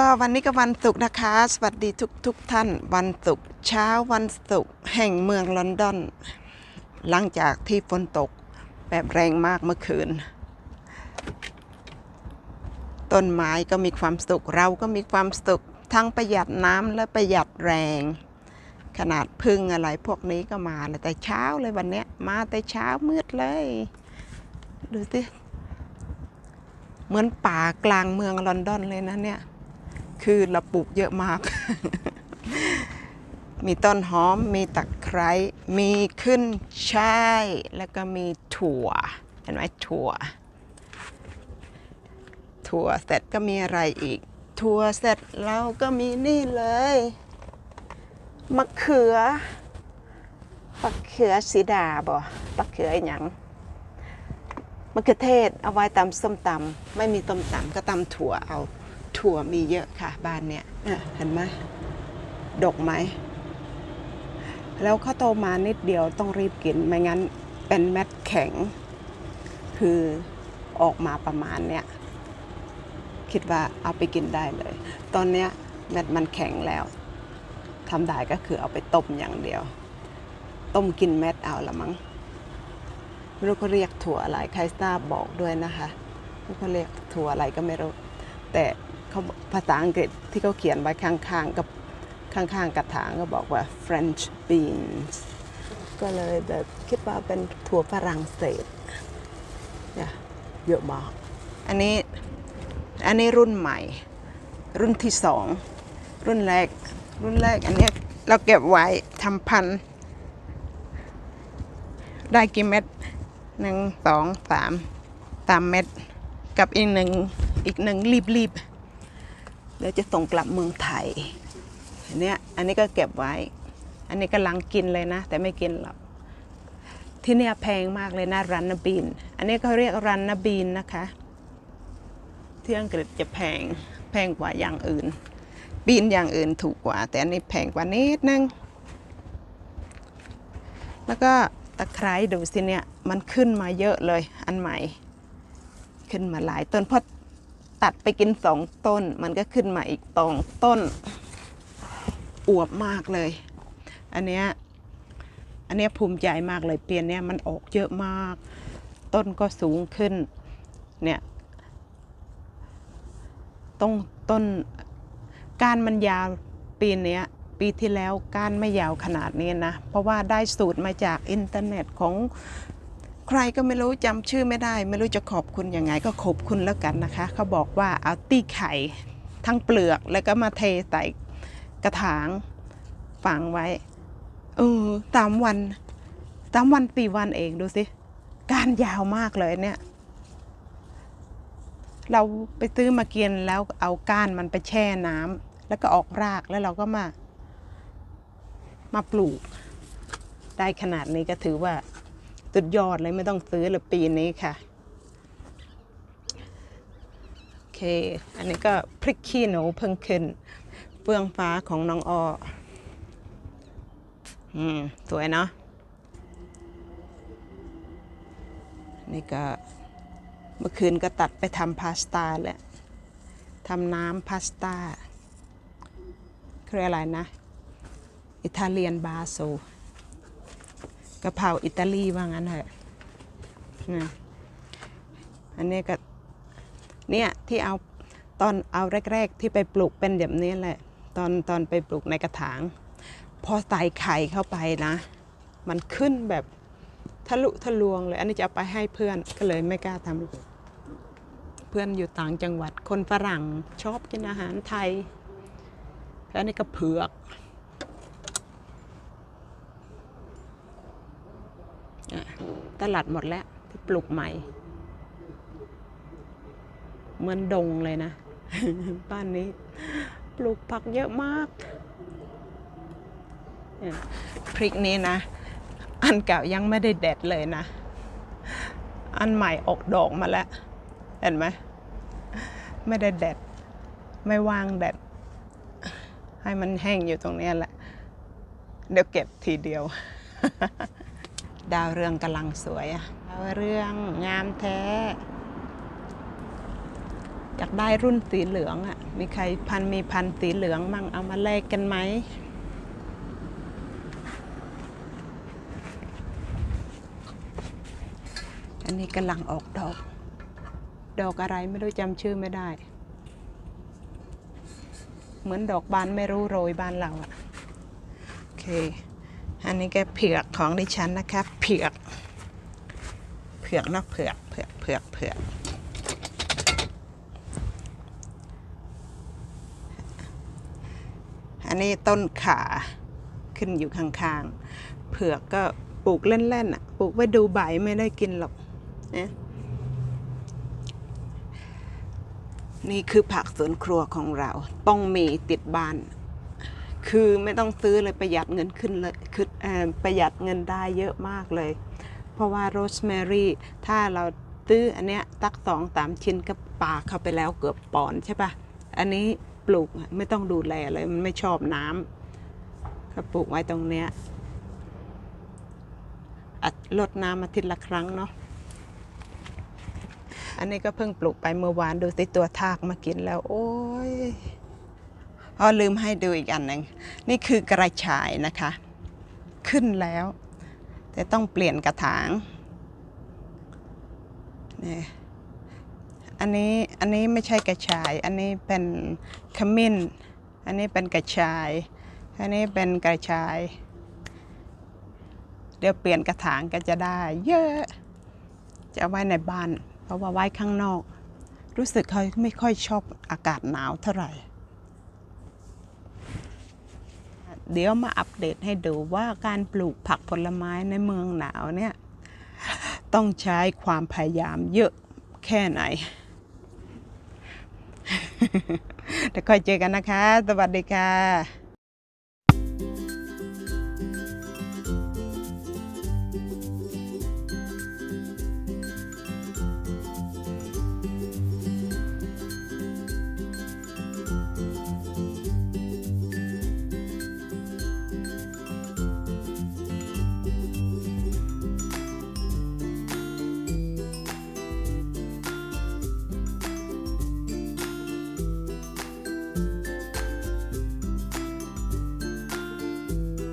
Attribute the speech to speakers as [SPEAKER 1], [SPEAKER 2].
[SPEAKER 1] ก็วันนี้ก็วันศุกร์นะคะ สวัสดีทุกทุกๆท่าน วันศุกร์เช้าวันศุกร์แห่งเมืองลอนดอน หลังจากที่ฝนตกแบบแรงมากเมื่อคืน ต้นไม้ก็มีความสุข เราก็มีความสุข ทั้งประหยัดน้ำและประหยัดแรง ขนาดพึ่งอะไรพวกนี้ก็มาแต่เช้าเลยวันเนี้ยมาแต่เช้ามืดเลย ดูสิเหมือนป่ากลางเมืองลอนดอนเลยนะเนี่ย คือเราปลูกเยอะมาก มีต้นหอม มีตะไคร้ มีขึ้นช่าย แล้วก็มีถั่ว เห็นไหมถั่ว ถั่วเสร็จก็มีอะไรอีก ถั่วเสร็จเราก็มีนี่เลย มะเขือมะเขือสีดาบ่มะเขืออหยังมะเขือเทศเอาไว้ตำส้มตำไม่มีต้มตำก็ตำถั่วเอา ถั่วมีเยอะค่ะบ้านเนี่ยเห็นไหมดกไหม แล้วข้าวโตมานิดเดียวต้องรีบกิน ไม่งั้นเป็นเม็ดแข็ง คือออกมาประมาณเนี้ยคิดว่าเอาไปกินได้เลย ตอนเนี้ยเม็ดมันแข็งแล้วทำได้ก็คือเอาไปต้มอย่างเดียว ต้มกินเม็ดเอาละมั้งไม่รู้เขาเรียกถั่วอะไรใครทราบบอกด้วยนะคะไม่รู้เขาเรียกถั่วอะไรก็ไม่รู้ แต่ เขาภาษาอังกฤษที่เขาเขียนไว้ข้างๆกับข้างๆกระถางก็บอกว่า French beans ก็เลยแบบคิดว่าเป็นถั่วฝรั่งเศสเนี่ยเยอะมาก อันนี้อันนี้รุ่นใหม่ รุ่นที่สองรุ่นแรก รุ่นแรกอันนี้เราเก็บไว้ทำพันธุ์ได้กี่เม็ดหนึ่งสองสามสามเม็ดกับอีกหนึ่งอีกหนึ่งรีบรีบ ๆแล้วจะส่งกลับเมืองไทยเนี้ยอันนี้ก็เก็บไว้ อันนี้กำลังกินเลยนะ แต่ไม่กินหรอกที่เนี่ยแพงมากเลยนะรันนาบีน อันนี้เขาเรียกรันนาบีนนะคะที่อังกฤษจะแพงแพงกว่าอย่างอื่น บีนอย่างอื่นถูกกว่า แต่อันนี้แพงกว่านิดนึงแล้วก็ตะไคร้ดูสิเนี่ยมันขึ้นมาเยอะเลยอันใหม่ ขึ้นมาหลายต้นเพราะ ตัดไปกินสองต้น มันก็ขึ้นมาอีกตองต้น อวบมากเลย อันเนี้ยอันเนี้ยภูมิใจมากเลยเปลี่ยนเนี้ยมันออกเยอะมาก ต้นก็สูงขึ้น เนี่ยต้นต้นก้านมันยาวปีเนี้ยปีที่แล้วก้านไม่ยาวขนาดนี้นะ เพราะว่าได้สูตรมาจากอินเทอร์เน็ตของ ใครก็ไม่รู้จำชื่อไม่ได้ ไม่รู้จะขอบคุณยังไงก็ขอบคุณแล้วกันนะคะ เขาบอกว่าเอาตีไข่ทั้งเปลือกแล้วก็มาเทใส่กระถางฝังไว้เออสามวันสามวันสี่วันเองดูสิก้านยาวมากเลยเนี่ย เราไปซื้อมาเกินแล้วเอาก้านมันไปแช่น้ำแล้วก็ออกรากแล้วเราก็มา มาปลูก ได้ขนาดนี้ก็ถือว่า สุดยอดเลยไม่ต้องซื้อเลยปีนี้ค่ะ โอเค อันนี้ก็พริกขี้หนูเพิ่งขึ้น เฟื่องฟ้าของน้องอออืม สวยเนาะนี่ก็เมื่อคืนก็ตัดไปทำพาสต้าแหละทำน้ำพาสต้าเขาเรียกอะไรนะ อิตาเลียนบาโซ กะเพราอิตาลีว่างั้นเถอะนะอันนี้ก็เนี่ยที่เอาตอนเอาแรก ๆ ที่ไปปลูกเป็นแบบนี้แหละ ตอนตอนไปปลูกในกระถาง พอใส่ไข่เข้าไปนะ มันขึ้นแบบทะลุทะลวงเลย อันนี้จะเอาไปให้เพื่อนก็เลยไม่กล้าทำเพื่อนอยู่ต่างจังหวัดคนฝรั่งชอบกินอาหารไทย แล้วอันนี่ก็เผือก อะ ตลาดหมดแล้วที่ปลูกใหม่ เหมือนดงเลยนะ บ้านนี้ ปลูกผักเยอะมาก พริกนี้นะ อันเก่ายังไม่ได้เด็ดเลยนะ อันใหม่ออกดอกมาแล้ว เห็นไหมไม่ได้เด็ด ไม่ว่างเด็ด ให้มันแห้งอยู่ตรงนี้แหละ เดี๋ยวเก็บทีเดียว ดาวเรืองกำลังสวยอะดาวเรืองงามแท้อยากได้รุ่นสีเหลืองอะ่ะมีใครพันมีพันสีเหลืองมั่งเอามาแลกกันไหมอันนี้กำลังออกดอก ดอกอะไรไม่รู้จำชื่อไม่ได้ เหมือนดอกบานไม่รู้โรยบานเราอะโอเค อันนี้ก็เผือกของดิฉันนะครับเผือกเผือกนอกเผือกเผือกเผือกเผือกอันนี้ต้นขาขึ้นอยู่ข้างๆเผือกก็ปลูกเล่นๆอะปลูกไว้ดูใบไม่ได้กินหรอกนะนี่คือผักสวนครัวของเรา ต้องมีติดบ้าน คือไม่ต้องซื้อเลยประหยัดเงินขึ้นเลยคือประหยัดเงินได้เยอะมากเลย เพราะว่าโรสแมรี่ถ้าเราซื้ออันเนี้ยตักสองสามชิ้นก็ปาเข้าไปแล้วเกือบปอนใช่ปะอันนี้ปลูกไม่ต้องดูแลเลยมันไม่ชอบน้ำก็ปลูกไว้ตรงเนี้ยลดน้ำอาทิตย์ละครั้งเนาะอันนี้ก็เพิ่งปลูกไปเมื่อวานดูสิตัวทากมากินแล้ว โอ้ย อ๋อลืมให้ดูอีกอันหนึ่งนี่คือกระชายนะคะ ขึ้นแล้ว แต่ต้องเปลี่ยนกระถางนี่อันนี้อันนี้ไม่ใช่กระชาย อันนี้เป็นขมิ้น อันนี้เป็นกระชาย อันนี้เป็นกระชาย เดี๋ยวเปลี่ยนกระถางก็จะได้ เยอะ จะไว้ในบ้าน เพราะว่าไว้ข้างนอก รู้สึกเขาไม่ค่อยชอบอากาศหนาวเท่าไหร่ เดี๋ยวมาอัปเดตให้ดูว่าการปลูกผักผลไม้ในเมืองหนาวเนี่ย ต้องใช้ความพยายามเยอะแค่ไหนเดี๋ยวค่อยเจอกันนะคะ สวัสดีค่ะ